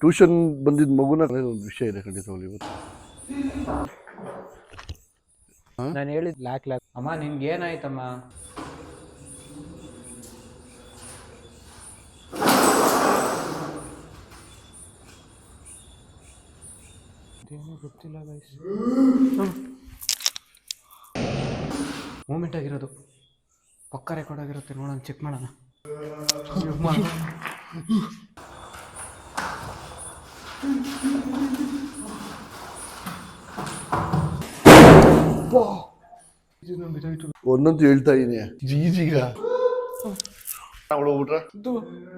Tuition ಬಂದಿದ್ದ ಮಗುನ ಒಂದು ವಿಷಯ ಇದೆ ಖಂಡಿತವಾಗ್ಲಿ ಇವತ್ತು. ನಾನು ಹೇಳಿದ್ ಲ್ಯಾಕ್ ಲ್ಯಾಕ್ ಅಮ್ಮ, ನಿನ್ಗೆ ಏನಾಯ್ತಮ್ಮ? ಗೊತ್ತಿಲ್ಲ ಮೂಮೆಂಟ್ ಆಗಿರೋದು. ಪಕ್ಕ ರೆಕಾರ್ಡ್ ಆಗಿರುತ್ತೆ ನೋಡೋಣ ಚೆಕ್ ಮಾಡೋಣ. ಒಂದಂತೂ ಹೇಳ್ತಾ ಇದೀನಿ. ಈಜೀಗ ಹೋಗ್ಬಿಟ್ರ?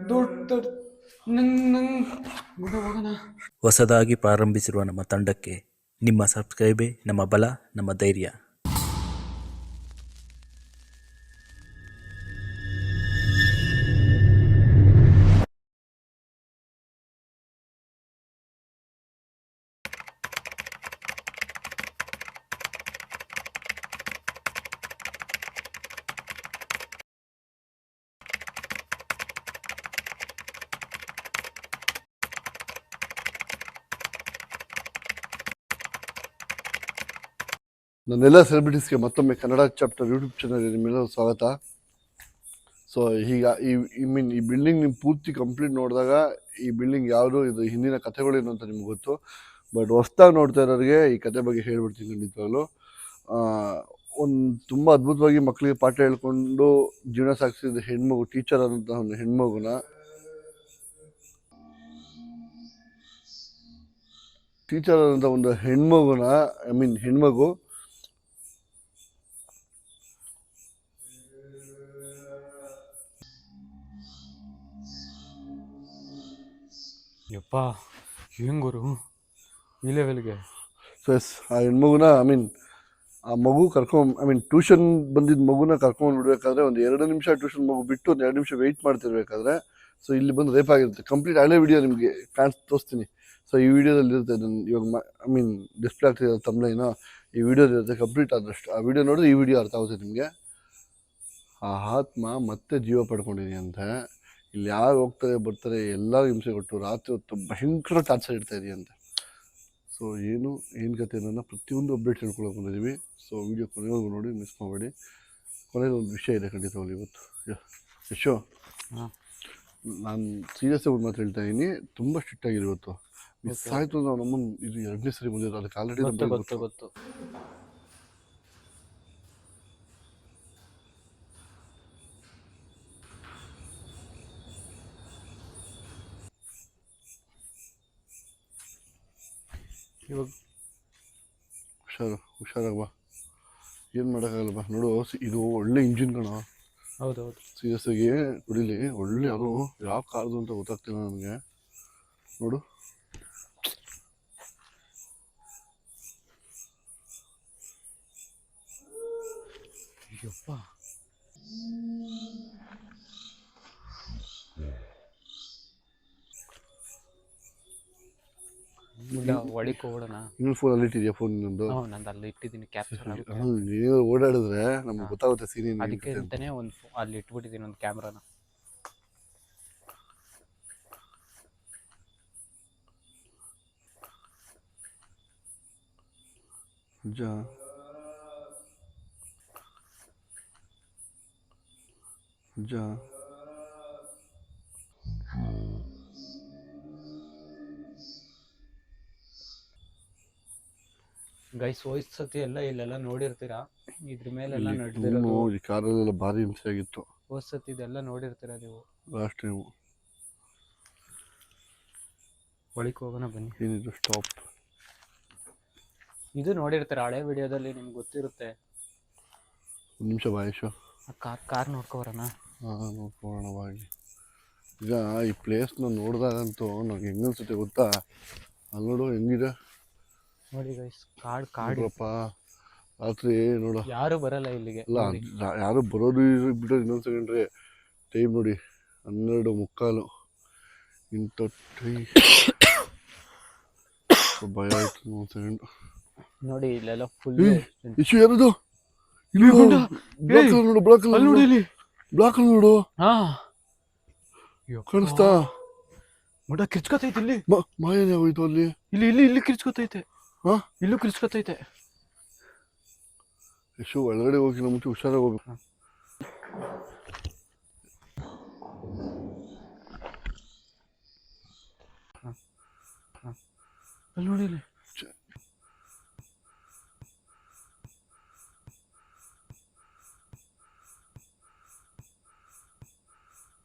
ದುಡ್ಡು ನಂಗೆ ನಂಗೆ ಹೋಗೋಣ ಹೊಸದಾಗಿ ಪ್ರಾರಂಭಿಸಿರುವ ನಮ್ಮ ತಂಡಕ್ಕೆ ನಿಮ್ಮ ಸಬ್ಸ್ಕ್ರೈಬೇ ನಮ್ಮ ಬಲ ನಮ್ಮ ಧೈರ್ಯ. ನನ್ನೆಲ್ಲ ಸೆಲೆಬ್ರಿಟೀಸ್ಗೆ ಮತ್ತೊಮ್ಮೆ ಕನ್ನಡ ಚಾಪ್ಟರ್ ಯೂಟ್ಯೂಬ್ ಚಾನಲ್ ನಿಮ್ಮೆಲ್ಲರೂ ಸ್ವಾಗತ. ಸೊ ಈಗ ಈ ಐ ಮೀನ್ ಈ ಬಿಲ್ಡಿಂಗ್ ನಿಮ್ಮ ಪೂರ್ತಿ ಕಂಪ್ಲೀಟ್ ನೋಡಿದಾಗ ಈ ಬಿಲ್ಡಿಂಗ್ ಯಾವುದು, ಇದು ಹಿಂದಿನ ಕಥೆಗಳೇನು ಅಂತ ನಿಮ್ಗೆ ಗೊತ್ತು. ಬಟ್ ಹೊಸ್ದಾಗಿ ನೋಡ್ತಾ ಇರೋರಿಗೆ ಈ ಕತೆ ಬಗ್ಗೆ ಹೇಳ್ಬಿಡ್ತೀನಿ ಖಂಡಿತವಾಗ್ಲು. ಒಂದು ತುಂಬ ಅದ್ಭುತವಾಗಿ ಮಕ್ಕಳಿಗೆ ಪಾಠ ಹೇಳ್ಕೊಂಡು ಜೀವನ ಸಾಗಿಸಿದ ಹೆಣ್ಮಗು ಟೀಚರ್ ಆದಂತಹ ಒಂದು ಹೆಣ್ಮಗುನ ಟೀಚರ್ ಆದಂಥ ಒಂದು ಹೆಣ್ಮಗುನ ಐ ಮೀನ್ ಹೆಣ್ಮಗು ಯಪ್ಪ ಹೆಂಗ್ ಈ ಲೆವೆಲ್ಗೆ ಸೊ ಎಸ್ ಆ ಹೆಣ್ಮಗುನ ಐ ಮೀನ್ ಆ ಮಗು ಕರ್ಕೊಂಡು ಐ ಮೀನ್ ಟ್ಯೂಷನ್ ಬಂದಿದ್ದ ಮಗುನ ಕರ್ಕೊಂಡು ಬಿಡಬೇಕಾದ್ರೆ ಒಂದು ಎರಡು ನಿಮಿಷ ಟ್ಯೂಷನ್ ಮಗು ಬಿಟ್ಟು ಒಂದು ಎರಡು ನಿಮಿಷ ವೆಯ್ಟ್ ಮಾಡ್ತಿರ್ಬೇಕಾದ್ರೆ ಸೊ ಇಲ್ಲಿ ಬಂದು ರೇಪ್ ಆಗಿರುತ್ತೆ. ಕಂಪ್ಲೀಟ್ ಹಳೆ ವಿಡಿಯೋ ನಿಮಗೆ ಕಾಣಿಸ್ ತೋರಿಸ್ತೀನಿ. ಸೊ ಈ ವಿಡಿಯೋದಲ್ಲಿ ಇರುತ್ತೆ ನನ್ನ ಇವಾಗ ಐ ಮೀನ್ ಡಿಸ್ಪ್ಲೇ ಆಗ್ತಿರೋ ತಮ್ಮನೇನೋ ಈ ವಿಡಿಯೋ ಇರುತ್ತೆ ಕಂಪ್ಲೀಟ್ ಆದಷ್ಟು ಆ ವಿಡಿಯೋ ನೋಡಿದ್ರೆ ಈ ವಿಡಿಯೋ ಅರ್ಥ ಆಗುತ್ತೆ ನಿಮಗೆ. ಆ ಆತ್ಮ ಮತ್ತೆ ಜೀವ ಪಡ್ಕೊಂಡಿದೆಯಂತೆ. ಇಲ್ಲಿ ಯಾರು ಹೋಗ್ತಾರೆ ಬರ್ತಾರೆ ಎಲ್ಲ ಹಿಂಸೆ ಕೊಟ್ಟು ರಾತ್ರಿ ಹೊತ್ತು ಭಯಂಕರ ಟಾರ್ಚರ್ ಇಡ್ತಾ ಇದೆಯಂತೆ ಸೊ ಏನು ಏನು ಕತೆ ಅನ್ನೋದನ್ನ ಪ್ರತಿಯೊಂದು ಅಪ್ಡೇಟ್ ಹೇಳ್ಕೊಳಕ್ಕೆ ಬಂದಿದ್ದೀವಿ. ಸೊ ವಿಡಿಯೋ ಕೊನೆವರೆಗೂ ನೋಡಿ ಮಿಸ್ ಮಾಡಬೇಡಿ. ಕೊನೆಯಲ್ಲಿ ಒಂದು ವಿಷಯ ಇದೆ ಖಂಡಿತವಾಗಲಿ ಇವತ್ತು ಯಶೋ ಹಾಂ. ನಾನು ಸೀರಿಯಸ್ ಒಂದು ಮಾತು ಹೇಳ್ತಾ ಇದ್ದೀನಿ ತುಂಬ ಸ್ಟ್ರಿಕ್ಟ್ ಆಗಿದೆ ಇವತ್ತು. ಮಿಸ್ ಆಯಿತು ನಾವು ನಮ್ಮನ್ನು ಇದು ಎರಡನೇ ಸರಿ ಬಂದಿದ್ದು ಅದಕ್ಕೆ ಆಲ್ರೆಡಿ ಗೊತ್ತು. ಇವಾಗ ಹುಷಾರು ಹುಷಾರಾಗ ಏನು ಮಾಡೋಕ್ಕಾಗಲ್ಲ ಬಾ ನೋಡು ಇದು ಒಳ್ಳೆ ಇಂಜಿನ್ ಕಣ. ಹೌದು ಸೀರಿಯಸ್ ಆಗಿ ಕುಡಿಲಿ ಒಳ್ಳೆ ಅದು ಯಾವ ಕಾರ್ದು ಅಂತ ಗೊತ್ತಾಗ್ತಿಲ್ಲ ನನಗೆ. ನೋಡು. ಯಪ್ಪ. ಒಳಗೆ ಹೋಗೋಣ ಇನ್ನೊಂದು ಅಲ್ಲಿ ಇಟ್ಟಿದ್ಯಾ ಫೋನ್ ಹ್ಞೂ ನಂದು ಅಲ್ಲಿ ಇಟ್ಟಿದ್ದೀನಿ ಕ್ಯಾಪ್ಚರ್ ನೀನು ಓಡಾಡಿದ್ರೆ ನಮ್ಗೆ ಗೊತ್ತಾಗುತ್ತೆ ಸೀನಿ ಅದಕ್ಕೆ ಅಂತಾನೆ ಒಂದು ಅಲ್ಲಿ ಇಟ್ಬಿಟ್ಟಿದ್ದೀನಿ ಒಂದು ಕ್ಯಾಮ್ರಾನ ನಿಜ? ನಿಜ? ಗೈಸ್ ಹೋಯ್ತು ಸತಿ ಎಲ್ಲ ಇಲ್ಲೆಲ್ಲ ನೋಡಿರ್ತೀರಾ? ಇದ್ರ ಮೇಲೆಲ್ಲ ಎಲ್ಲ ನಡೆದಿರೋದು ಈ ಕಾರಲ್ಲೆಲ್ಲ ಭಾರಿ ಹಿಂಸೆ ಆಗಿತ್ತು ಹೋದ್ ಸತಿ ಇದೆಲ್ಲ ನೋಡಿರ್ತೀರಾ ನೀವು? ಲಾಸ್ಟ್ ಟೈಮು ಒಳಕ್ಕೆ ಹೋಗೋಣ ಬನ್ನಿ. ಏನಿದು? ಸ್ಟಾಪ್ ಇದು ನೋಡಿರ್ತೀರ? ಹಳೆ ವಿಡಿಯೋದಲ್ಲಿ ನಿಮ್ಗೆ ಗೊತ್ತಿರುತ್ತೆ. ಒಂದು ನಿಮಿಷ ಬಾಯಶು ಆ ಕಾರ್ ಕಾರ್ ನೋಡ್ಕೊಬರೋಣ. ಹಾಂ ನೋಡ್ಕೊಳ್ಳೋಣ ಬಾಗಿ ಈಗ ಈ ಪ್ಲೇಸ್ನ ನೋಡಿದಾಗಂತೂ ನನಗೆ ಹೆಂಗನ್ಸುತ್ತೆ ಗೊತ್ತಾ? ಅಲ್ಲಿ ನೋಡು ಹೆಂಗಿದೆ? ನೋಡಿ ಗೈಸ್ ಕಾಡ್ ಕಾಡ್ ನೋಡ್ರಪ್ಪ ರಾತ್ರಿ ನೋಡು. ಯಾರು ಬರಲ್ಲ ಇಲ್ಲಿಗೆ ಅಲ್ಲ ನೋಡಿ. ಯಾರು ಬರೋದು ಬಿಡೋದು ಇನ್ನೊಂದು ಸೆಕೆಂಡ್ ರೀ ಟೈಮ್ ನೋಡಿ ಹನ್ನೆರಡು ಮುಕ್ಕಾಲು. ಇಂಥ ಟೈ ಭಯ ಆಯ್ತು ಒಂದು ಸೆಕೆಂಡ್ ನೋಡಿ ಇಲ್ಲೆಲ್ಲ ಫುಲ್ ಇಶು ಯಾರದು? ಇಲ್ಲಿ ಬ್ಲಾಕ್ ನೋಡು ಬ್ಲಾಕ್ ನೋಡಿ. ಇಲ್ಲಿ ಬ್ಲಾಕ್ ನೋಡು. ಹಾ. ಕಾಣಿಸ್ತಾ? ಮಡ ಕಿರ್ಚ್ಕೊತೈತೆ ಇಲ್ಲಿ. ಮ- ಮಾಯನೇ ಹೋಯ್ತು ಅಲ್ಲಿ. ಇಲ್ಲಿ ಇಲ್ಲಿ ಇಲ್ಲಿ ಕಿರ್ಚ್ಕೊತೈತೆ. ಹಾ? ಇಲ್ಲೂ ಕಿಲ್ಸ್ಕೊತೈತೆ. ಎಷ್ಟು ಒಳಗಡೆ ಹೋಗಿ ನಮ್ಮ ಮುಂಚೆ ಹುಷಾರಾಗಿ ಹೋಗ್ಬೇಕು. ಅಲ್ಲಿ ನೋಡಿ ಇಲ್ಲಿ.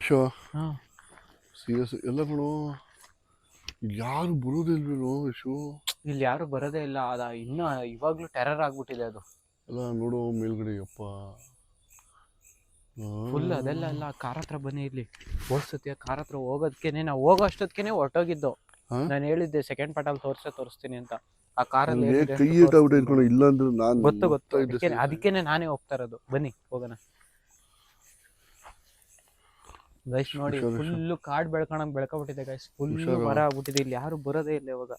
ಯಶು ಹಾ. ಸೀರಿಯಸ್ ಎಲ್ಲ ಕಣೋ. ಯಾರು ಬರೋದಿಲ್ವೇನೋ ಯಶು? ಇಲ್ಲಿ ಯಾರು ಬರೋದೇ ಇಲ್ಲ. ಅದ ಇನ್ನ ಇವಾಗ್ಲೂ ಟೆರರ್ ಆಗ್ಬಿಟ್ಟಿದೆ ಅದು. ಎಲ್ಲ ನೋಡು ಮೇಲ್ಗಡೆ ಅಪ್ಪ ಫುಲ್ ಅದೆಲ್ಲ ಎಲ್ಲ ಕಾರ್ ಹತ್ರ ಬನ್ನಿ ಇಲ್ಲಿ. ಓಡಿಸುತ್ತೆ ಕಾರ್ ಹತ್ರ ಹೋಗೋದಕ್ಕೇನೆ ನಾವು ಹೋಗೋ ಅಷ್ಟೊತ್ತಿಗೆ ಹೊರಟೋಗಿದ್ದು? ನಾನು ಹೇಳಿದ್ದೆ ಸೆಕೆಂಡ್ ಪಾರ್ಟಲ್ಲಿ ತೋರ್ಸೇ ತೋರಿಸ್ತೀನಿ ಅಂತ. ಆ ಕಾರಲ್ಲಿ ಇಲ್ಲ ಅಂದ್ರೆ ನಾನು ಗೊತ್ತು ಗೊತ್ತು. ಅದಕ್ಕೇನೆ ನಾನೇ ಹೋಗ್ತಾ ಇರೋದು. ಬನ್ನಿ ಹೋಗೋಣ. ಗೈಸ್ ನೋಡಿ. ಫುಲ್ ಕಾಡ್ ಬೆಳ್ಕೊಳಂಗ್ ಬೆಳ್ಕೊಬಿಟ್ಟಿದೆ ಗೈಸ್ ಫುಲ್. ಮರ ಆಗ್ಬಿಟ್ಟಿದೆ. ಇಲ್ಲಿ ಯಾರು ಬರೋದೇ ಇಲ್ಲ ಇವಾಗ.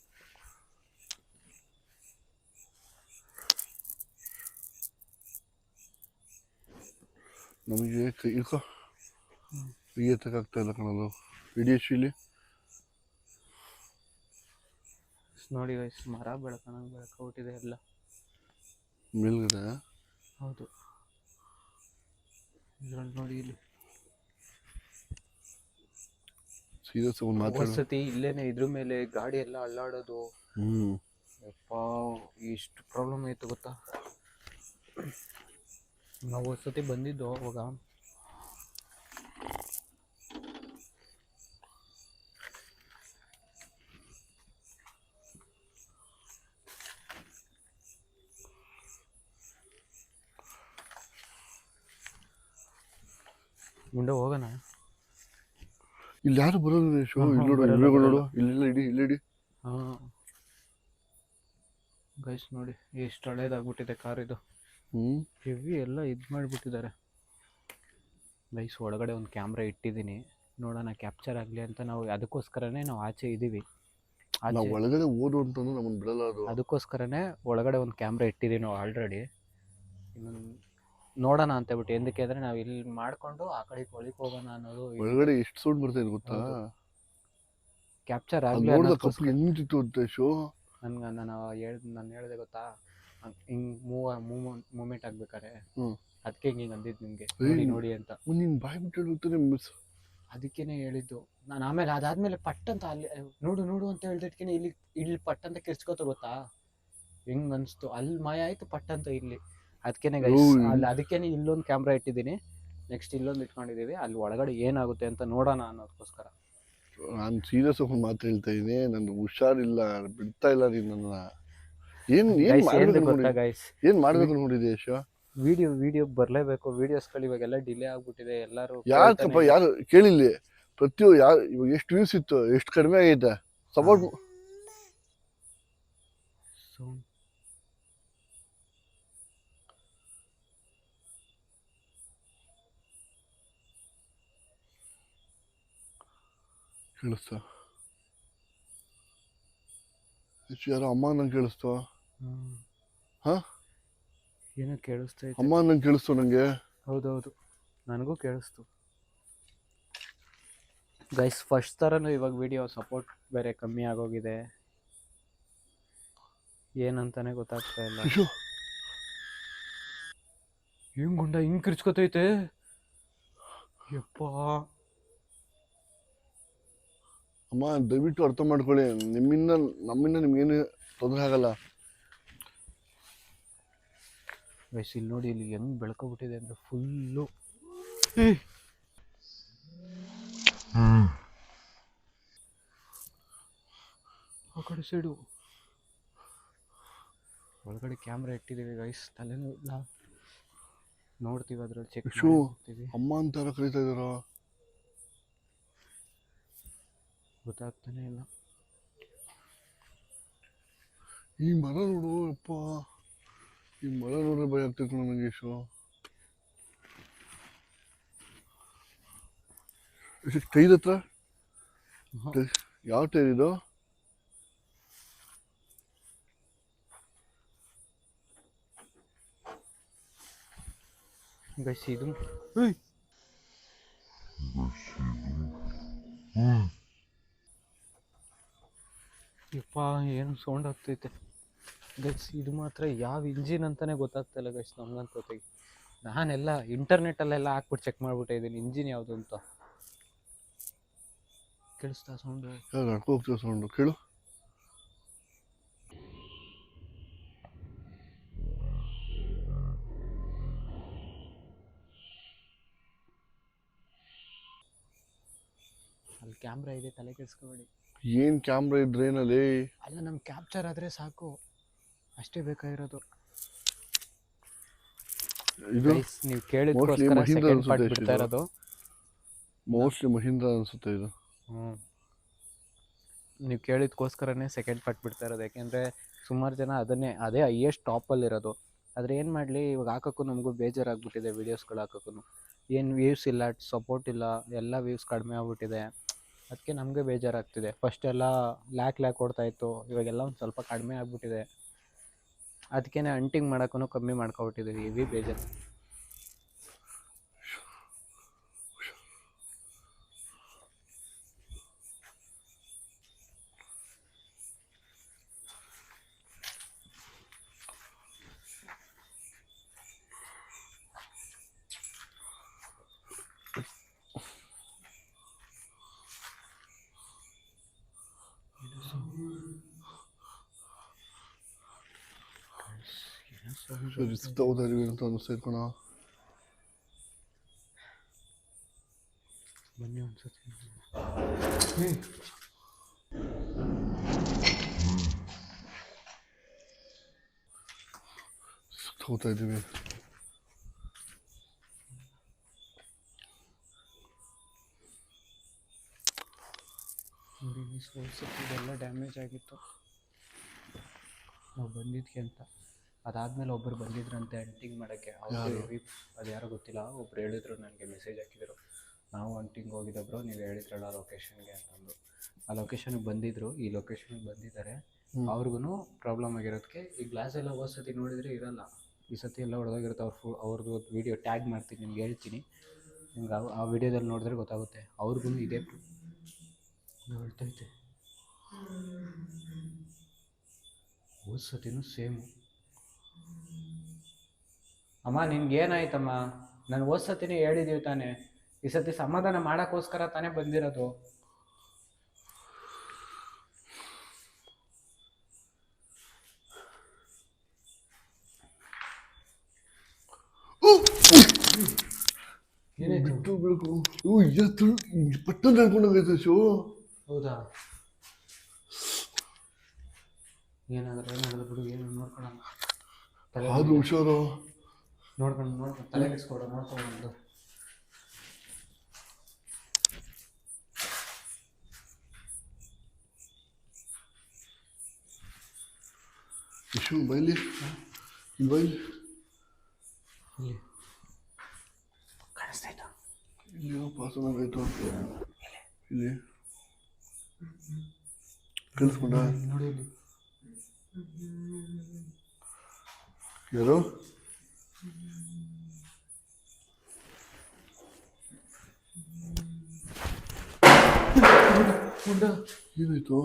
ಇಳ್ಕೊ ಕೈ ಎತ್ತಕ್ಕಾಗ್ತಾ ಇಲ್ಲ ಕಣದು ಇಡೀ ಯಶು ಇಲ್ಲಿ ನೋಡಿ ಗೈಸ್ ಮರ ಬೆಳಕನಂಗೆ ಬೆಳಕ ಹುಟ್ಟಿದೆ ಎಲ್ಲ ಮೇಲ್ಗಡೆ ಹೌದು ನೋಡಿ ಇಲ್ಲಿ ಸೀರಿಯಸ್ ಒಂದು ಮಾತಾಡೋ ಒಂದ್ಸತಿ ಇಲ್ಲೇನೆ ಇದ್ರ ಮೇಲೆ ಗಾಡಿ ಎಲ್ಲ ಅಲ್ಲಾಡೋದು ಹ್ಮ್ ಯಪ್ಪ ಎಷ್ಟು ಪ್ರಾಬ್ಲಮ್ ಆಯ್ತು ಗೊತ್ತಾ ನಾವು ಒಂದ್ಸತಿ ಬಂದಿದ್ದು ಅವಾಗ. ಮುಂದೆ ಹೋಗೋಣ? ಇಲ್ಲಿ ಯಾರು ಬರೋದಿಲ್ಲ ಶೋ ಇಲ್ಲಿ ನೋಡು ಇಲ್ಲಿ ನೋಡು. ಇಲ್ಲೆಲ್ಲ ಇಡಿ ಇಲ್ಲಿ ಇಡಿ. ಹಾಂ. ಗೈಸ್ ನೋಡಿ ಎಷ್ಟು ಹಳೇದಾಗ್ಬಿಟ್ಟಿದೆ ಕಾರ್ ಇದು. ಹೆವಿ ಎಲ್ಲ ಇದು ಮಾಡಿಬಿಟ್ಟಿದ್ದಾರೆ. ಲೈಸ್ ಒಳಗಡೆ ಒಂದು ಕ್ಯಾಮ್ರಾ ಇಟ್ಟಿದ್ದೀನಿ. ನೋಡೋಣ ಕ್ಯಾಪ್ಚರ್ ಆಗಲಿ ಅಂತ ನಾವು ಅದಕ್ಕೋಸ್ಕರನೇ ನಾವು ಆಚೆ ಇದ್ದೀವಿ ನಾವು ಒಳಗಡೆ ಓದು ಅಂತಂದ್ರೆ ನಮ್ಮನ್ನು ಬಿಡಲ್ಲ ಅದು. ಅದಕ್ಕೋಸ್ಕರನೇ ಒಳಗಡೆ ಒಂದು ಕ್ಯಾಮ್ರಾ ಇಟ್ಟಿದ್ದೀವಿ ನಾವು ಆಲ್ರೆಡಿ ಇನ್ನೊಂದು ನೋಡೋಣ ಅಂತ ಬಿಟ್ಟು ಎಂದಕ್ಕೆ ಅಂದರೆ ನಾವು ಇಲ್ಲಿ ಮಾಡಿಕೊಂಡು ಆ ಕಡೆ ಒಳಗೆ ಹೋಗೋಣ ಅನ್ನೋದು ಒಳಗಡೆ ಎಷ್ಟು ಸೌಂಡ್ ಬರ್ತಾ ಗೊತ್ತಾ? ಕ್ಯಾಪ್ಚರ್ ಆಗಲಿ ನೋಡ್ದ ಹೆಂಗಿತ್ತು ಅಂತ ಶೋ ನನ್ಗೆ ನಾನು ಹೇಳ್ ನಾನು ಹೇಳಿದೆ ಗೊತ್ತಾ? ಹಿಂಗೆ ಮೂವ್ ಮೂಮೆಂಟ್ ಆಗ್ಬೇಕಾರೆ ಹ್ಮ್. ಅದಕ್ಕೆ ಹಿಂಗೆ ಅಂದಿದ್ದು ನಿಮಗೆ. ನೋಡಿ ನೋಡಿ ಅಂತ. ನೀನ್ ಬಾಯ್ ಬಿಟ್ಟು ಮಿಸ್. ಅದಕ್ಕೇನೆ ಹೇಳಿದ್ದು. ನಾನು ಆಮೇಲೆ ಅದಾದ್ಮೇಲೆ ಪಟ್ ಅಂತ ಅಲ್ಲಿ ನೋಡು ನೋಡು ಅಂತ ಹೇಳ್ದಕ್ಕೆ ಇಲ್ಲಿ ಇಲ್ಲಿ ಪಟ್ ಅಂತ ಕಿರ್ಚ್ಕೋತ ಗೊತ್ತಾ? ಹೆಂಗ್ ಅನ್ಸ್ತು. ಅಲ್ಲಿ ಮಾಯ ಆಯ್ತು ಪಟ್ ಅಂತ ಇಲ್ಲಿ. ಅದಕ್ಕೇನೆ ಓ, ಅಲ್ಲಿ ಅದಕ್ಕೇನೆ ಇಲ್ಲೊಂದು ಕ್ಯಾಮ್ರಾ ಇಟ್ಟಿದ್ದೀನಿ. ನೆಕ್ಸ್ಟ್ ಇಲ್ಲೊಂದು ಇಟ್ಕೊಂಡಿದೀವಿ. ಅಲ್ಲಿ ಒಳಗಡೆ ಏನಾಗುತ್ತೆ ಅಂತ ನೋಡೋಣ ಅನ್ನೋದಕ್ಕೋಸ್ಕರ ನಾನು ಸೀರಿಯಸ್ ಆಗಿ ಮಾತು ಹೇಳ್ತಾ ಇದೀನಿ. ನನ್ಗೆ ಹುಷಾರಿಲ್ಲ ಬಿಡ್ತಾ ಇಲ್ಲ ನೀನು ನನ್ನ. ಏನ್ ಏನ್ ಏನು ಮಾಡ್ಬೇಕು ಗೊತ್ತಾ ನೋಡಿ? ಗೈಸ್ ಏನ್ ಮಾಡ್ಬೇಕು ನೋಡಿದೆ ಯಶ ವಿಡಿಯೋ ವಿಡಿಯೋ ಬರಲೇಬೇಕು. ವಿಡಿಯೋಸ್ಗಳು ಇವಾಗೆಲ್ಲ ಡಿಲೇ ಆಗ್ಬಿಟ್ಟಿದೆ. ಎಲ್ಲರೂ ಯಾಕಪ್ಪ ಯಾರು ಕೇಳಿಲ್ಲಿ? ಪ್ರತಿಯೋ ಯಾರು ಇವಾಗ ಎಷ್ಟು ವ್ಯೂಸ್ ಇತ್ತು? ಎಷ್ಟು ಕಡಿಮೆ ಆಗೈತೆ? ಸಪೋರ್ಟ್. ಕೇಳಿಸ್ತಾ? ಹೆಚ್ಚು ಯಾರೋ ಅಮ್ಮ ನಂಗೆ ಕೇಳಿಸ್ತು. ಹಾ? ಏನೋ ಕೇಳಿಸ್ತೈತೆ ಅಮ್ಮ ನಂಗೆ ಕೇಳಿಸ್ತು ನನಗೆ ಹೌದೌದು. ನನಗೂ ಕೇಳಿಸ್ತು. ಗೈಸ್ ಫಸ್ಟ್ ಥರನೂ ಇವಾಗ ವಿಡಿಯೋ ಸಪೋರ್ಟ್ ಬೇರೆ ಕಮ್ಮಿ ಆಗೋಗಿದೆ. ಏನಂತಾನೆ ಗೊತ್ತಾಗ್ತಾ ಇಲ್ಲ. ಹಿಂಗ್ ಗುಂಡ ಹಿಂಗ್ ಕಿರ್ಚ್ಕೊತೈತೆ? ಯಪ್ಪ. ಅಮ್ಮ ದಯವಿಟ್ಟು ಅರ್ಥ ಮಾಡ್ಕೊಳ್ಳಿ. ನಿಮ್ಮಿಂದ ನಮ್ಮಿಂದ ನಿಮ್ಗೇನು ತೊಂದರೆ ಆಗಲ್ಲ. ಗೈಸ್ ಇಲ್ಲಿ ನೋಡಿ ಇಲ್ಲಿ ಹೆಂಗ್ ಬೆಳ್ಕೊಬಿಟ್ಟಿದೆ ಅಂದ್ರೆ ಫುಲ್ಲು. ಆ ಕಡೆ ಸೈಡು. ಒಳಗಡೆ ಕ್ಯಾಮ್ರಾ ಇಟ್ಟಿದ್ದೀವಿ ಗೈಸ್ ತಲೆನೂ ಇಲ್ಲ. ನೋಡ್ತೀವಿ ಅದ್ರಲ್ಲಿ ಚೆಕ್ ಶೂ. ಅಮ್ಮ ಅಂತಾರ ಕರೀತಾ ಇದಾರ ಗೊತ್ತಾಗ್ತಾನೆ ಇಲ್ಲ. ಈ ಮರ ನೋಡು ಅಪ್ಪ ಈ ಮರ ನೋಡ್ರೆ ಭಯ ಆಗ್ತೈತೆ ನನಗೆ ಶೋ. ಯಶು, ಟೈರ್ ಹತ್ರ? ಯಾವ ಟೈರ್ ಇದು? ಗೈಸ್ ಇದು. ಯಪ್ಪ ಏನು ಸೌಂಡ್ ಆಗ್ತೈತೆ. ಗೈಸ್ ಇದು ಮಾತ್ರ ಯಾವ ಇಂಜಿನ್ ಅಂತಾನೆ ಗೊತ್ತಾಗ್ತಿಲ್ಲ ಗೈಸ್ ನಮ್ಗಂತ ನಾನೆಲ್ಲ ಇಂಟರ್ನೆಟ್ಟಲ್ಲೆಲ್ಲ ಹಾಕ್ಬಿಟ್ಟು ಚೆಕ್ ಮಾಡ್ಬಿಟ್ಟಿದ್ದೀನಿ ಇಂಜಿನ್ ಯಾವುದು ಅಂತ. ಕೇಳಿಸ್ತಾ ಸೌಂಡು ಹೋಗ್ತೀವಿ ಸೌಂಡು ಕೇಳು. ಅಲ್ಲಿ ಕ್ಯಾಮ್ರಾ ಇದೆ ತಲೆ ಕೆಡಿಸ್ಕೋಬೇಡಿ. ಏನು ಕ್ಯಾಮ್ರಾ ಇದ್ರೇನಲ್ಲಿ? ಅಲ್ಲ ನಮ್ಗೆ ಕ್ಯಾಪ್ಚರ್ ಆದರೆ ಸಾಕು. ಅಷ್ಟೇ ಬೇಕಾಗಿರೋದು. ಇದು ನೀವು Mostly ಸೆಕೆಂಡ್ ಪಾರ್ಟ್ ಅನ್ಸುತ್ತೆ ಬಿಡ್ತಾ ಇದು. ಇರೋದು. ಮೋಸ್ಟ್ಲಿ ಮಹೀಂದ್ರ ಅನ್ಸುತ್ತೆ ಇದು. ನೀವು ಕೇಳಿದ್ಕೋಸ್ಕರನೇ ಸೆಕೆಂಡ್ ಪಾರ್ಟ್ ಬಿಡ್ತಾ ಇರೋದು. ಯಾಕೆಂದರೆ ಸುಮಾರು ಜನ ಅದನ್ನೇ ಅದೇ ಹೈಯೆಸ್ಟ್ ಟಾಪಲ್ಲಿರೋದು ಆದ್ರೆ ಏನು ಮಾಡ್ಲಿ ಇವಾಗ ಹಾಕಕ್ಕೂ ನಮಗೂ ಬೇಜಾರಾಗ್ಬಿಟ್ಟಿದೆ ವೀಡಿಯೋಸ್ಗಳು ಹಾಕಕ್ಕೂ ಏನು ವ್ಯೂಸ್ ಇಲ್ಲ ಸಪೋರ್ಟ್ ಇಲ್ಲ ಎಲ್ಲ ವ್ಯೂಸ್ ಕಡಿಮೆ ಆಗ್ಬಿಟ್ಟಿದೆ. ಅದಕ್ಕೆ ನಮಗೆ ಬೇಜಾರಾಗ್ತಿದೆ. ಫಸ್ಟ್ ಎಲ್ಲ ಲ್ಯಾಕ್ ಲ್ಯಾಕ್ ಓಡ್ತಾ ಇತ್ತು. ಇವಾಗೆಲ್ಲ ಒಂದು ಸ್ವಲ್ಪ ಕಡಿಮೆ ಆಗ್ಬಿಟ್ಟಿದೆ. ಅದಕ್ಕೇ ಅಂಟಿಂಗ್ ಮಾಡೋಕ್ಕೂ ಕಮ್ಮಿ ಮಾಡ್ಕೊಬಿಟ್ಟಿದ್ದೀವಿ ಇವಿ ಬೇಜಾರು. ಸರಿ ಸುತ್ತ ಇದೀವಿ ಅಂತ ಅನಿಸ್ತಾ ಕಣ ಬನ್ನಿ ಅನ್ಸುತ್ತೆ ಸುತ್ತ ಹೋಗ್ತಾ ಇದ್ದೀವಿ ನೋಡಿ ಇದೆಲ್ಲ ಡ್ಯಾಮೇಜ್ ಆಗಿತ್ತು ನಾವು ಬಂದಿದ್ಕೆ ಅಂತ ಅದಾದಮೇಲೆ ಒಬ್ಬರು ಬಂದಿದ್ರಂತೆ ಅಂಟಿಂಗ್ ಮಾಡೋಕ್ಕೆ? ಅವ್ರು ಅದು ಯಾರೋ ಗೊತ್ತಿಲ್ಲ ಒಬ್ರು ಹೇಳಿದ್ರು ನನಗೆ ಮೆಸೇಜ್ ಹಾಕಿದ್ರು. ನಾವು ಅಂಟಿಂಗ್ ಹೋಗಿದ್ದಬ್ರು ನೀವು ಹೇಳಿದ್ರಲ್ಲ ಲೊಕೇಶನ್ಗೆ ಅಂತಂದು ಆ ಲೊಕೇಶನ್ಗೆ ಬಂದಿದ್ರು ಈ ಲೊಕೇಶನ್ಗೆ ಬಂದಿದ್ದಾರೆ. ಅವ್ರಿಗೂ ಪ್ರಾಬ್ಲಮ್ ಆಗಿರೋದಕ್ಕೆ ಈ ಗ್ಲಾಸ್ ಎಲ್ಲ ಹೋದ ಸತಿ ನೋಡಿದರೆ ಇರಲ್ಲ. ಈ ಸತಿ ಎಲ್ಲ ಹೊಡೆದೋಗಿರುತ್ತೆ ಅವ್ರ ಫು ಅವ್ರದ್ದು ವೀಡಿಯೋ ಟ್ಯಾಗ್ ಮಾಡ್ತೀನಿ ನಿಮ್ಗೆ ಹೇಳ್ತೀನಿ. ನಿಮ್ಗೆ ಆ- ವಿಡಿಯೋದಲ್ಲಿ ನೋಡಿದ್ರೆ ಗೊತ್ತಾಗುತ್ತೆ. ಅವ್ರಿಗೂ ಇದೇ ಹೇಳ್ತೈತೆ ಹೋದ ಸತಿನೂ ಸೇಮು ಅಮ್ಮ ನಿನ್ಗೆ ಏನಾಯ್ತಮ್ಮ ನಾನು ಹೋದ ಸತಿನೇ ಹೇಳಿದೀವಿ ತಾನೆ. ಈ ಸತಿ ಸಮಾಧಾನ ಮಾಡೋಕ್ಕೋಸ್ಕರ ತಾನೇ ಬಂದಿರೋದು. ಬಿಟ್ಟು ಬಿಡಕು ಪಟ್ಟು ಶೋ. ಹೌದಾ? ಏನಾದ್ರು ಏನಾದ್ರು ಬಿಡು ಏನು ಆದ್ರೂ ಹುಷಾರು. ನೋಡ್ಕೊಂಡು ನೋಡ್ಕೊಂಡು ತಲೆ ಕೆಡಿಸ್ಕೊಡು ನೋಡ್ಕೊಂಡು ಇಶು ಬೈಲಿ. ಇಲ್ಲಿ ಬೈಲಿ. ಇಲ್ಲಿ. ಕಾಣಿಸ್ತಾಯ್ತಾ ಇಲ್ಲಿ ಪಾಸನಾಗೈತು ಇಲ್ಲಿ. ಕಲಿಸ್ಕೊಂಡ? ನೋಡಿ ಇಲ್ಲಿ. ಯಾರು? ಗುಡ್ಡ ಏನಾಯ್ತು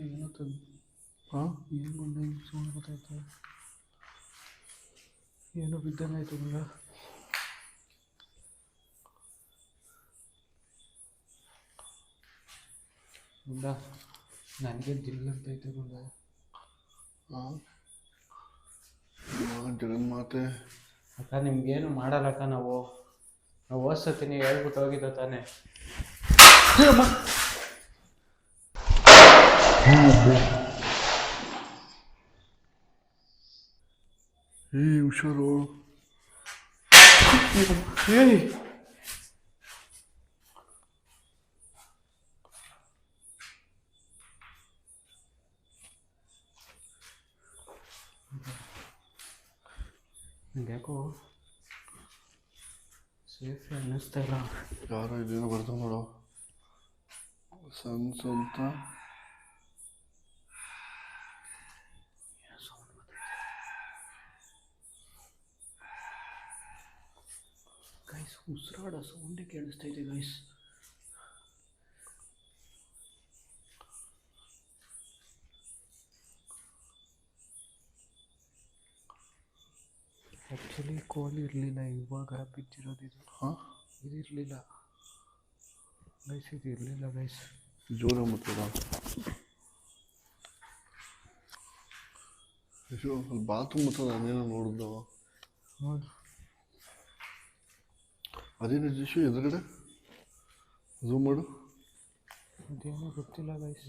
ಏನೋ ತಂದು ಹಾಂ ಏನು ಗುಂಡ ಹಿಂಗೆ ಸೌಂಡ್ ಗೊತ್ತಾಯ್ತು? ಏನೋ ಆಯಿತು ಗುಂಡ. ಗುಂಡ ನನಗೆ ದಿಲ್ ಅಂತೈತೆ ಗುಂಡ? ಹಾಂ ಜಗನ್ ಮಾತೆ. ಅಕ್ಕ ನಿಮ್ಗೇನು ಮಾಡಲ್ಲಕ್ಕ ನಾವು. ನಾವು ಓದ್ಸತ್ತೀನಿ ಹೇಳ್ಬಿಟ್ಟು ಹೋಗಿದ್ದ ತಾನೇ. İyi uçar o. Oh. Hey. देखो सेफ़ है निस्तेरा यार ये दिन करता थोड़ा सन सुनता ಗೈಸ್ ಉಸಿರಾಡೋ ಸೌಂಡೇ ಕೇಳಿಸ್ತಾ ಇದೆ ಗೈಸ್ ಆ್ಯಕ್ಚುಲಿ ಕೋಲ್ ಇರಲಿಲ್ಲ ಇವಾಗ ಬಿದ್ದಿರೋದು ಇದು. ಹಾಂ? ಇದು ಇರಲಿಲ್ಲ ಗೈಸ್ ಇದು ಇರಲಿಲ್ಲ ಗೈಸ್ ಜೋರ ಮುತ್ತದ ಯಶು ಅಲ್ಲಿ ಬಾತ್ರೂಮ್ ಮುತ್ತದ ನಾನೇನೋ ನೋಡಿದ್ದವ ಹೌದು ಅದೇನು ದಿವಸ ಎದುರುಗಡೆ? ಝೂಮ್ ಮಾಡು. ಅದೇನೋ ಗೊತ್ತಿಲ್ಲ ಗೈಸ್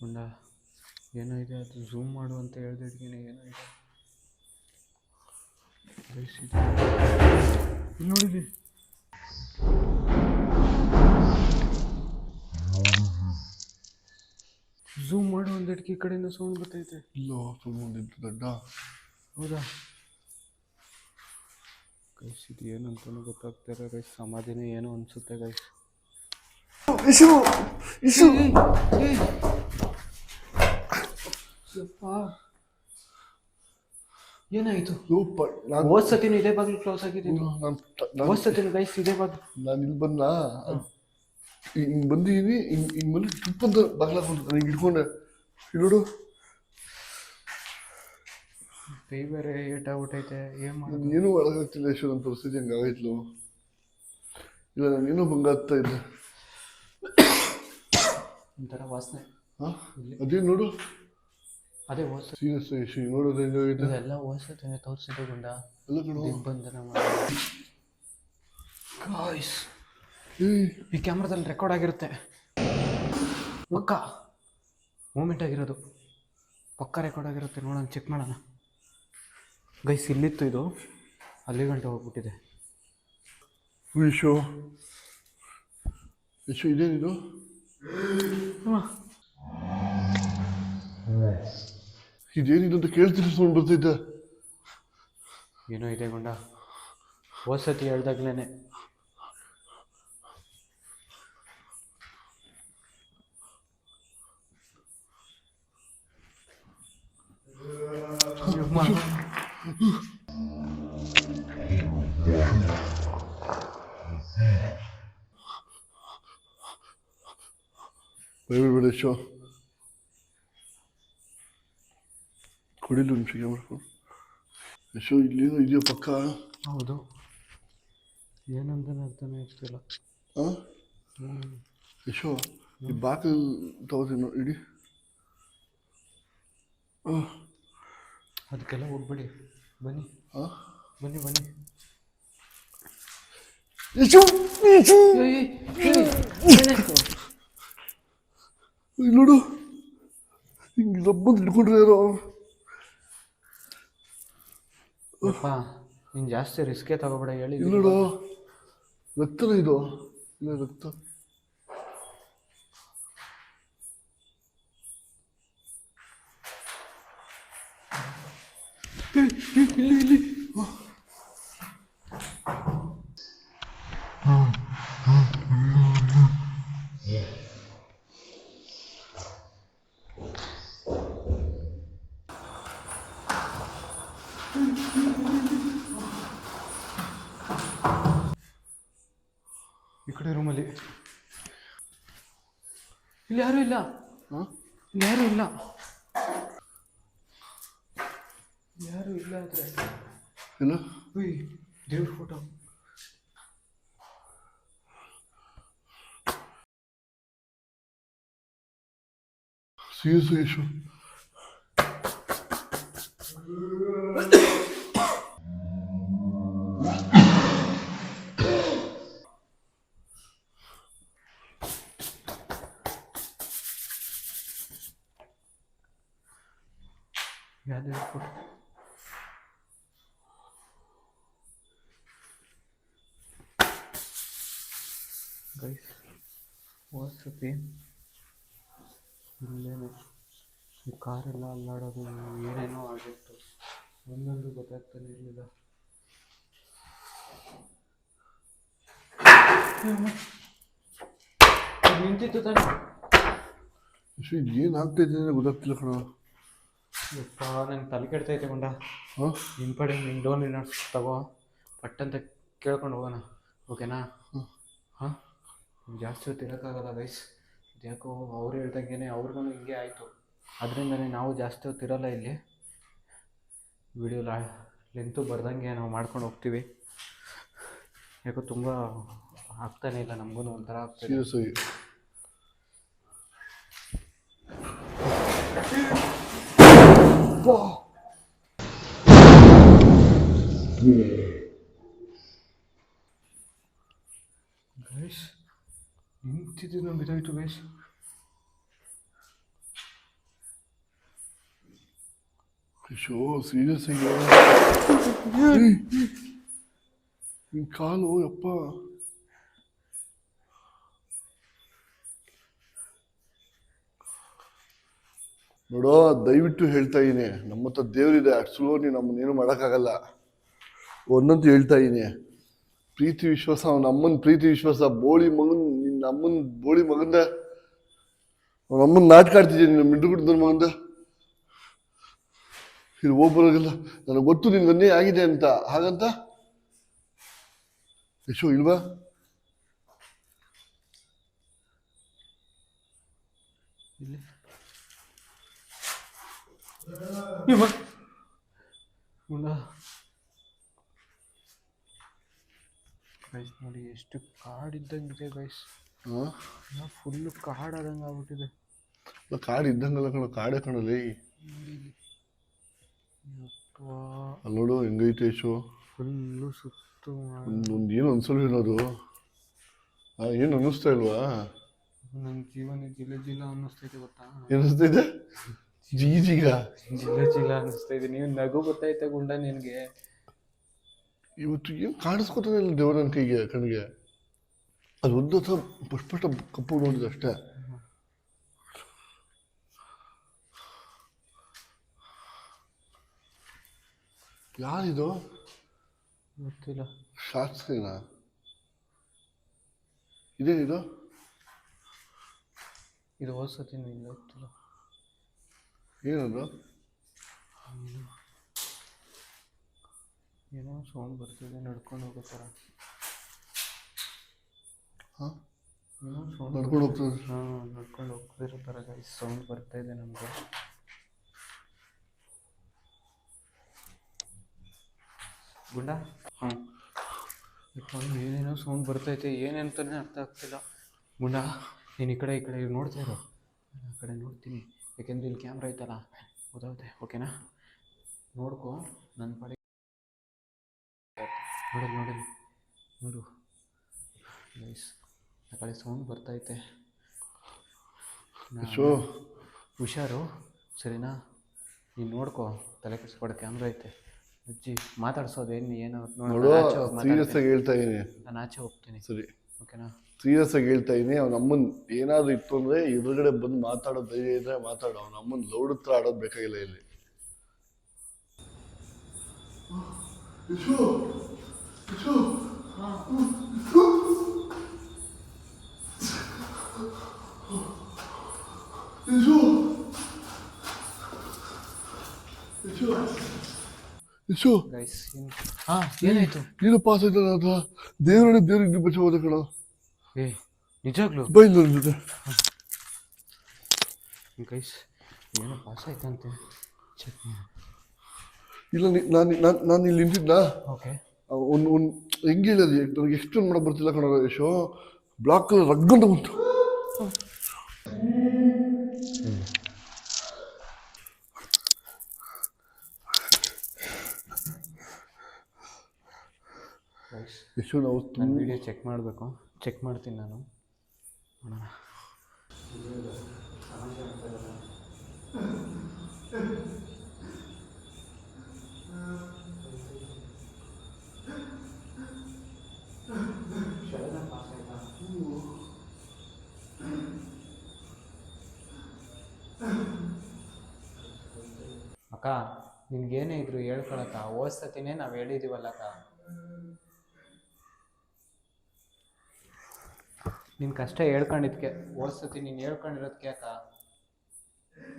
ಮುಂಡ ಏನೋ ಇದೆ ಅದು ಝೂಮ್ ಮಾಡು ಅಂತ ಹೇಳ್ದಿಡ್ಗೇನೆ ಏನೋ ಇದೆ. Guys, ಝೂಮ್ ಮಾಡು ಒಂದೆಡ್ಗೆ ಈ ಕಡೆಯಿಂದ ಸೌಂಡ್ ಬರ್ತೈತೆ. ಇಲ್ಲೋ ತುಂಬಿದ್ದು ದೊಡ್ಡ. ಹೌದಾ? ಗೈಸ್ ಇದು ಏನು ಅಂತಲೂ ಗೊತ್ತಾಗ್ತಿಲ್ಲ ಗೈಸ್ ಸಮಾಧಿನೇ ಏನು ಅನಿಸುತ್ತೆ ಗೈಸ್ ಇಶು ಇಶು. ಏನಾಯಿತು? ಸೂಪ ನಾನು ಹೋದ್ ಸತಿನೂ ಇದೇ ಬಾಗಿಲು ಕ್ಲೋಸ್ ಆಗಿದೆ ನಾನು ಹೋದ್ ಸತಿನೂ ಗೈಸ್ ಇದೇ ಬಾಗಿಲು. ನಾನು ಇಲ್ಲಿ ಬಂದ ಹಿಂಗೆ ಬಂದಿದ್ದೀನಿ ಹಿಂಗೆ ಹಿಂಗೆ ಬಂದು ತುಪ್ಪಂತ ಬಾಗ್ಲಾಕೊಂಡು ನಾನು ಹಿಂಗೆ ಹಿಡ್ಕೊಂಡೆ. ನೋಡು. ಕೈ ಬೇರೆ ಏಟಾಗ್ಬಿಟ್ಟೈತೆ ಏನು ಮಾಡೋದು? ಏನೂ ಒಳಗಾಗ್ತಿಲ್ಲ ಯಶು ನನ್ನ ಪರಿಸ್ಥಿತಿ ಹಂಗೆ ಆಗೈತ್ಲು ಇಲ್ಲ ನಾನು ಏನೋ ಇದ್ದೆ. ಒಂಥರ ವಾಸನೆ. ಹಾಂ? ಅದೇ ನೋಡು? ಅದೇ ಸತಿ ಸೀರಿಯಸ್ ಯಶು ನೋಡೋದು ಹೆಂಗಾಗೈತೆ ಹೋದ್ ಸತಿನೇ ತೋರಿಸಿದ್ದು ಗುಂಡ ಎಲ್ಲ ಕಡೆ ಬಂದ ನಮ್ಮ ಗಾಯ್ಸ್ ಈ ಕ್ಯಾಮ್ರಾದಲ್ಲಿ ರೆಕಾರ್ಡ್ ಆಗಿರುತ್ತೆ. ಪಕ್ಕ ಮೂಮೆಂಟ್ ಆಗಿರೋದು. ಪಕ್ಕ ರೆಕಾರ್ಡ್ ಆಗಿರುತ್ತೆ. ನೋಡೋಣ ಚೆಕ್ ಮಾಡೋಣ. ಗೈಸ್ ಇಲ್ಲಿತ್ತು ಇದು. ಅಲ್ಲಿ ಗಂಟೆ ಹೋಗ್ಬಿಟ್ಟಿದೆ. ವಿಶೋ ವಿಶೋ ಇದೇನಿದು? ಇದೇನಿದು ಅಂತ ಕೇಳ್ತೀನಿ ಸೌಂಡ್ ಬರ್ತೈತೆ ಏನೋ ಇದೆ ಗುಂಡ. ಹೋದ ಸತಿ ಹೇಳ್ದಾಗ್ಲೇ ಭಯಬೇಡ ಯಶು ಕುಡಿಲು ನಿಮಿಷ ಕ್ಯಾಮ್ರಾ ಯಶು ಇಲ್ಲಿ ಇದೆಯೋ ಪಕ್ಕ? ಹೌದು. ಏನಂತಾನೆ ಅರ್ಥನೇ ಆಗ್ತಿಲ್ಲ. ಹಾಂ ಶೋ ಈ ಬಾಕಲ್ ತಗೋತೀನಿ ಇಡಿ. ಹಾಂ ಅದಕ್ಕೆಲ್ಲ ಹೋಗ್ಬೇಡಿ ಬನ್ನಿ ಬನ್ನಿ ಬನ್ನಿ ನೋಡು ಹಿಂಗೆ ರಬ್ಬಂದು ಹಿಡ್ಕೊಂಡ್ರೆ ಯಾರೋ ಅಪ್ಪ ನೀನು ಜಾಸ್ತಿ ರಿಸ್ಕೇ ತಗೋಬೇಡ ಹೇಳಿ ನೋಡು ರಕ್ತನ ಇದು ಇಲ್ಲ ರಕ್ತ ಏಯ್, ಏಯ್, ಇಲ್ಲಿ ಇಲ್ಲಿ ಈ ಕಡೆ ರೂಮಲ್ಲಿ ಇಲ್ಲಿ ಯಾರೂ ಇಲ್ಲ ಹಾಂ ಇಲ್ಲಿ ಯಾರೂ ಇಲ್ಲ ಯಾರೂ ಇಲ್ಲ ಆದರೆ ಇಲ್ಲ ಉಯ್ ದೇವ್ರ ಫೋಟೋ ಸೀರಿಯಸ್ ಯಶು ಯಾವ ದೇವ್ರ ಫೋಟೋ ಗೈಸ್ ಹೋದ್ಸತಿ ಇಲ್ಲೇನೆ. ಈ ಕಾರೆಲ್ಲ ಅಲ್ಲಾಡೋದು ಏನೇನೋ ಆಗಿತ್ತು. ಒಂದೊಂದು ಗೊತ್ತಾಗ್ತಾನೆ ಇರಲಿಲ್ಲ. ನಿಂತಿತ್ತು ತಾನೆ? ಏನು ಆಗ್ತೈತೆ ಗೊತ್ತಾಗ್ತಿಲ್ಲ ಕಣ. ಯಪ್ಪ ನಂಗೆ ತಲೆ ಕೆಡ್ತೈತೆ ಗುಂಡ. ಹ್ಞೂ ನಿನ್ನ ಕಡೆ ನಿನ್ನ ಡೋನ್ ನೋಟ್ಸ್ ತಗೋ. ಪಟ್ಟಂತ ಕೇಳ್ಕೊಂಡು ಹೋಗೋಣ. ಓಕೆನಾ? ಜಾಸ್ತಿ ಹೊತ್ತು ಇರೋಕ್ಕಾಗಲ್ಲ ಗೈಸ್ ಯಾಕೋ ಅವ್ರು ಹೇಳ್ದಂಗೆ ಅವ್ರಿಗೂ ಹಿಂಗೆ ಆಯಿತು. ಅದರಿಂದನೇ ನಾವು ಜಾಸ್ತಿ ಹೊತ್ತು ಇರೋಲ್ಲ ಇಲ್ಲಿ. ವಿಡಿಯೋ ಲಾ ಲೆಂತು ಬರ್ದಂಗೆ ನಾವು ಮಾಡ್ಕೊಂಡು ಹೋಗ್ತೀವಿ. ಯಾಕೋ ತುಂಬ ಆಗ್ತಾನೇ ಇಲ್ಲ ನಮಗೂ ಒಂಥರ ಆಗ್ತದೆ ಸೀರಿಯಸ್ ಆಗಿ ಗೈಸ್ ನಿಂತಿದ್ದು ನಮ್ಗೆ ಇದಾಯಿತು ಗೈಸ್ ಯಶೋ ಸೀರಿಯಸ್ ನಿನ್ ಕಾಲು ಯಪ್ಪ ನೋಡೋ ದಯವಿಟ್ಟು ಹೇಳ್ತಾ ಇದ್ದೀನಿ. ನಮ್ಮ ಹತ್ರ ದೇವರಿದೆ. ಅಷ್ಟು ನೀನು ನಮ್ಮನ್ನೇನು ಮಾಡೋಕ್ಕಾಗಲ್ಲ. ಒಂದಂತೂ ಹೇಳ್ತಾ ಇದ್ದೀನಿ. ಪ್ರೀತಿ ವಿಶ್ವಾಸ ಅವನ ಅಮ್ಮನ ಪ್ರೀತಿ ವಿಶ್ವಾಸ ಬೋಳಿ ಮಗನ್ ನಿನ್ನ ಅಮ್ಮನ ಬೋಳಿ ಮಗಂದ? ನಮ್ಮನ್ ನಾಟಕ ಆಡ್ತಿದ್ಯಾ ನಿನ್ನ ಮಿಂಡುಗುಡ್ದ ಮಗಂದ? ಇಲ್ಲಿ ಹೋಗ್ಬರೋಗಿಲ್ಲ ನನಗೆ ಗೊತ್ತು ನಿನ್ ಆಗಿದೆ ಅಂತ. ಹಾಗಂತ? ಯಶೋ, ಇಲ್ವಾ? ನೋಡಿ ಎಷ್ಟು ಕಾಡಿದ್ದಂಗಿದೆ ಗೈಸ್ ಫುಲ್ಲು ಕಾಡಾದಂಗೆ ಆಗ್ಬಿಟ್ಟಿದೆ. ಕಾಡು ಇದ್ದಂಗಲ್ಲ ಕಣ ಕಾಡೇ ಕಣಲ್ಲಿ ಅಲ್ಲಿ. ನೋಡು ಹೆಂಗೈತೆ ಶೋ. ಫುಲ್ಲು ಸುತ್ತು ಒಂದು ಏನು ಅನ್ಸಲ್ವೇನೋ ಅದು. ಏನು ಅನ್ನಿಸ್ತಾ ಇಲ್ವಾ? ನನ್ನ ಜೀವನ ಜಿಲ್ಲ ಜಿಲ್ಲ ಅನ್ನಿಸ್ತೈತೆ ಗೊತ್ತಾ? ಏನಿಸ್ತಿದೆ ಜೀಜಿಗ ಜಿಲ್ಲ ಜಿಲ ಅನ್ನಿಸ್ತೈತೆ ನೀವು ನಗು ಗೊತ್ತೈತೆ ಗುಂಡ ನಿನಗೆ? ಇವತ್ತು ಏನು ಕಾಣಿಸ್ಕೊತಾನೆ ಇಲ್ಲ ದೇವ್ರ ನನ್ನ ಕೈಗೆ ಕಣ್ಣಿಗೆ ಅದು ಒಂದು ಸಹ ಪುಷ್ಪಟ ಕಪ್ಪು ನೋಡಿದಷ್ಟೇ ಯಾರಿದು? ಗೊತ್ತಿಲ್ಲ. ಶಾಸ್ತ್ರಿನ? ಇದೇನಿದು? ಇದು ಇದು ಇಲ್ಲ ಗೊತ್ತಿಲ್ಲ. ಏನದು? ಏನೋ ಸೌಂಡ್ ಬರ್ತಿದೆ ನಡ್ಕೊಂಡು ಹೋಗೋ ಥರ ಹಾಂ? ನಡ್ಕೊಂಡು ಹೋಗ್ತದೆ. ಹಾಂ ನಡ್ಕೊಂಡು ಹೋಗ್ತಿರೋ ಥರ ಗೈಸ್ ಸೌಂಡ್ ಬರ್ತಾ ಇದೆ ನಮಗೆ. ಗುಂಡ? ಹಾಂ ಏನೇನೋ ಸೌಂಡ್ ಬರ್ತೈತೆ ಏನೇಂತಾನೆ ಅರ್ಥ ಆಗ್ತಿಲ್ಲ. ಗುಂಡ ನೀನು ಈ ಕಡೆ ಈ ಕಡೆ ನೋಡ್ತಾ ಇರೋ. ಆ ಕಡೆ ನೋಡ್ತೀನಿ. ಯಾಕೆಂದ್ರೆ ಇಲ್ಲಿ ಕ್ಯಾಮ್ರಾ ಐತಲ್ಲ. ಗೊತ್ತಾಗುತ್ತೆ ಓಕೆನಾ ನೋಡ್ಕೊ ನನ್ನ ಪಡೆ ನೋಡಲ್ ನೋಡಲ್. ನೋಡು. ಗೈಸ್ ಆ ಕಡೆ ಸೌಂಡ್ ಬರ್ತೈತೆ ಶೋ. ಹುಷಾರು. ಸರಿನಾ? ನೀನು ನೋಡ್ಕೊ. ತಲೆ ಕೆಡಿಸ್ಕೊಡ ಅಂದ್ರೆ ಐತೆ ಅಜ್ಜಿ ಮಾತಾಡ್ಸೋದೇನು ಏನು ನೋಡು ಸೀರಿಯಸ್ ಆಗಿ ಹೇಳ್ತಾ ಇದೀನಿ. ನಾನು ಆಚೆ ಹೋಗ್ತೀನಿ. ಸರಿ. ಓಕೆನಾ? ಸೀರಿಯಸ್ ಆಗಿ ಹೇಳ್ತಾ ಇದೀನಿ. ಅವ್ನ ಅಮ್ಮನ್ ಏನಾದ್ರು ಇತ್ತು ಅಂದ್ರೆ ಎದುರುಗಡೆ ಬಂದು ಮಾತಾಡೋ ಧೈರ್ಯ ಇದ್ರೆ ಮಾತಾಡು. ಅವ್ನ ಅಮ್ಮನ್ ಲೌಡ್ ಹತ್ರ ಆಡೋದು ಬೇಕಾಗಿಲ್ಲ ಇಲ್ಲಿ. ಏನಾಯಿತು? ನೀನು ಪಾಸ್ ಆಯ್ತಲ್ಲ ಅದ ದೇವರೇ ದೇವ್ರಿಗೆ ಬಚ್ಚ ಹೋದ ಕಣ? ಏ ನಿಜಾಗ್ಲು? ಬೈಲ್ ಜೊತೆ. ಗೈಸ್ ಏನೋ ಪಾಸ್ ಆಯ್ತಂತೆ. ಚೆಕ್ ಇಲ್ಲ ನೀ- ನಾನು ನಾನು ಇಲ್ಲಿ ನಿಂತಿದ್ದ ಓಕೆ ಒಂದು ಒಂದು ಹೆಂಗೆ ಹೇಳಿದೆ? ನನಗೆ ಎಷ್ಟು ಮಾಡೋ ಬರ್ತಿಲ್ಲ ಕಣ ಯಶೋ ಬ್ಲಾಕ್ ಕಲರ್ ರಗ್ಗಂತ ಬಂತು. ಎಷ್ಟು ನಾವು ತುಂಬ ವಿಡಿಯೋ ಚೆಕ್ ಮಾಡಬೇಕು. ಚೆಕ್ ಮಾಡ್ತೀನಿ ನಾನು. ಅಕ್ಕ ನಿನ್ಗೇನೇ ಇದ್ರು ಹೇಳ್ಕೊಳಕ್ಕ? ಓದ್ಸತಿನೇ ನಾವು ಹೇಳಿದೀವಲ್ಲಕ್ಕ. ನಿನ್ ಕಷ್ಟ ಹೇಳ್ಕೊಂಡಿದ್ಕೆ ಓದ್ಸತಿ ನೀನು ಹೇಳ್ಕೊಂಡಿರೋದಕ್ಕೆ ಅಕ್ಕ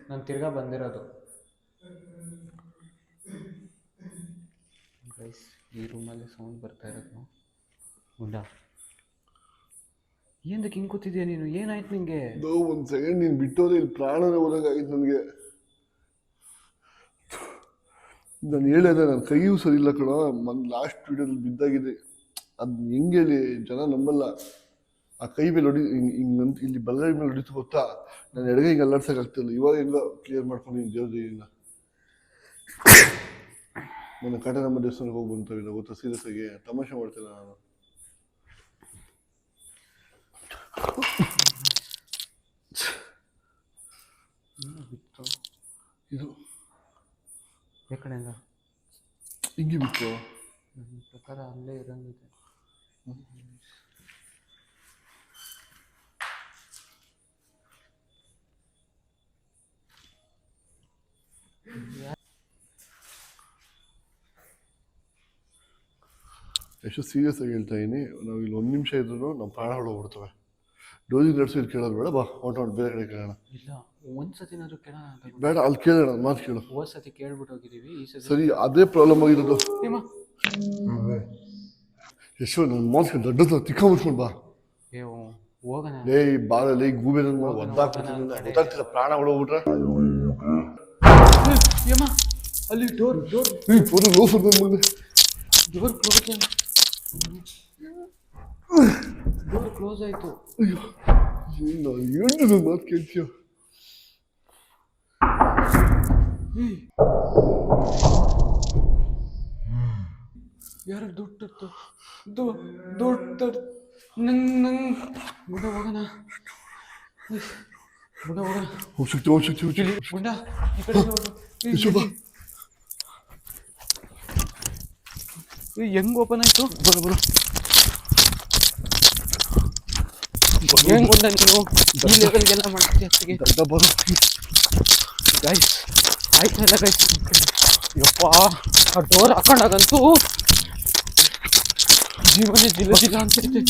ನಾನು ತಿರ್ಗಾ ಬಂದಿರೋದು. ಗೈಸ್ ಈ ರೂಮಲ್ಲಿ ಸೌಂಡ್ ಬರ್ತಾ ಇರೋದು ಗುಂಡ. ಏನಕ್ಕೆ ಹಿಂಗೆ ಕೂತಿದ್ಯಾ ನೀನು? ಏನಾಯ್ತು ನಿಂಗೆ? ಒಂದು ಸೆಕೆಂಡ್ ನೀನು ಬಿಟ್ಟೋದ್ರೆ ಇಲ್ಲಿ ಪ್ರಾಣನೇ ಹೋದಂಗಾಗಿತ್ತು ನನಗೆ. ನಾನು ಹೇಳಿದೆ ನನ್ನ ಕೈಯೂ ಸರಿ ಇಲ್ಲ ಕಣ. ಮನ್ ಲಾಸ್ಟ್ ವಿಡಿಯೋದಲ್ಲಿ ಬಿದ್ದಾಗಿದೆ. ಅದು ಹೆಂಗೆ ಹೇಳಿ? ಜನ ನಂಬಲ್ಲ. ಆ ಕೈ ಮೇಲೆ ಹೊಡಿ ಹಿಂಗೆ ಹಿಂಗಂತ ಇಲ್ಲಿ ಬಲಗೈ ಮೇಲೆ ಹೊಡಿತು ಗೊತ್ತಾ? ನಾನು ಎಡಗೈ ಹಿಂಗೆ ಅಲ್ಲಾಡ್ಸೋಕ್ಕಾಗ್ತಿಲ್ಲ ಇವಾಗ ಹೆಂಗ ಕ್ಲಿಯರ್ ಮಾಡ್ಕೊಂಡಿದ್ದೀನಿ ದೇವ್ರದಿಂದ ಮೊನ್ನೆ ಕಾಟನಮ್ಮ ದೇವಸ್ಥಾನಕ್ಕೆ ಹೋಗಿ ಬಂತವಿಲ್ಲ ಗೊತ್ತಾ? ಸೀರಿಯಸ್ ಆಗಿ ತಮಾಷೆ ಮಾಡ್ತಿಲ್ಲ ನಾನು. ಇದು ಹಿಂಗೆ ಬಿತ್ತು. ಪ್ರಕಾರ ಅಲ್ಲೇ ಇರಂಗಿದೆ. ಎಷ್ಟು ಸೀರಿಯಸ್ ಆಗಿ ಹೇಳ್ತಾ ಇದ್ದೀನಿ ನಾವು ಇಲ್ಲಿ ಒಂದು ನಿಮಿಷ ಇದ್ರೂ ನಮ್ಮ ಪ್ರಾಣ ಹೋಗ್ಬಿಡ್ತವೆ ಡೋಸಿಂಗ್ ನಡೆಸಿ ಇಲ್ಲಿ ಕೇಳೋದು ಬೇಡ ಬಾ ಹೊಂಟ ಬೇರೆ ಕಡೆ ಕೇಳೋಣ. ಇಲ್ಲ ಒಂದ್ಸತಿನಾದ್ರೂ ಕೇಳೋಣ ಬೇಡ ಅಲ್ಲಿ ಕೇಳೋಣ ಮಾತು ಕೇಳು. ಹೋದ ಸತಿ ಕೇಳ್ಬಿಟ್ಟು ಹೋಗಿದ್ದೀವಿ ಈ ಸತಿ ಸರಿ ಅದೇ ಪ್ರಾಬ್ಲಮ್ ಆಗಿರೋದು ಯಶೋ ಎಷ್ಟು ನನ್ನ ಮಾತು ದೊಡ್ಡದು ಮುಟ್ಕೊಂಡು ಬಾ. ಏ ಹೋಗೋಣ. ಲೇ ಬಾಲಲ್ಲಿ ಗೂಬೆ ನನ್ನ ಒದ್ದಾಕ್ಬಿಡ್ತೀನಿ ಗೊತ್ತಾಗ್ತಿಲ್ಲ ಪ್ರಾಣ ಹೋಗ್ಬಿಟ್ರೆ ಯಮ್ಮ ಅಲ್ಲಿ door door. Door photo loafer door close door close ಆಯ್ತು ಅಯ್ಯೋ ಏನು ಏನು ನನ್ನ ಮಾತು ಕೇಳ್ತೀಯ ಯಾರು ದುಡ್ಡು ದುಡ್ಡು ನಂಗೆ ನಂಗೆ ಗುಂಡ ಹೋಗೋಣ ಗುಂಡ ಹೋಗೋಣ ಹೋಗಿ ಶಕ್ತಿ ಹೋಗಿ ಶಕ್ತಿ ಹೋಗಿ ಶಕ್ತಿ ಗುಂಡ ಈ ಕಡೆ ನೋಡು ಏ, ಯಶು ಬಾ ಏ, ಹೆಂಗ್ ಓಪನ್ ಆಯ್ತು? ಬರೋ ಬರೋ. ಗುಂಡ ನೀನು? ಈ ಲೆವೆಲ್ಗೆಲ್ಲ ಅತ್ತಿಗೆ? ದಡ್ಡ ಬರ. ಗೈಸ್ ಆಯ್ತಲ್ಲ ಗೈಸ್ ಯಪ್ಪ ಆ ಡೋರ್ ಹಾಕೊಂಡಾಗಂತೂ ಜೀವನ ಜಿಲ್ಲ ಜಿಲ್ಲ ಅಂತೈತೆ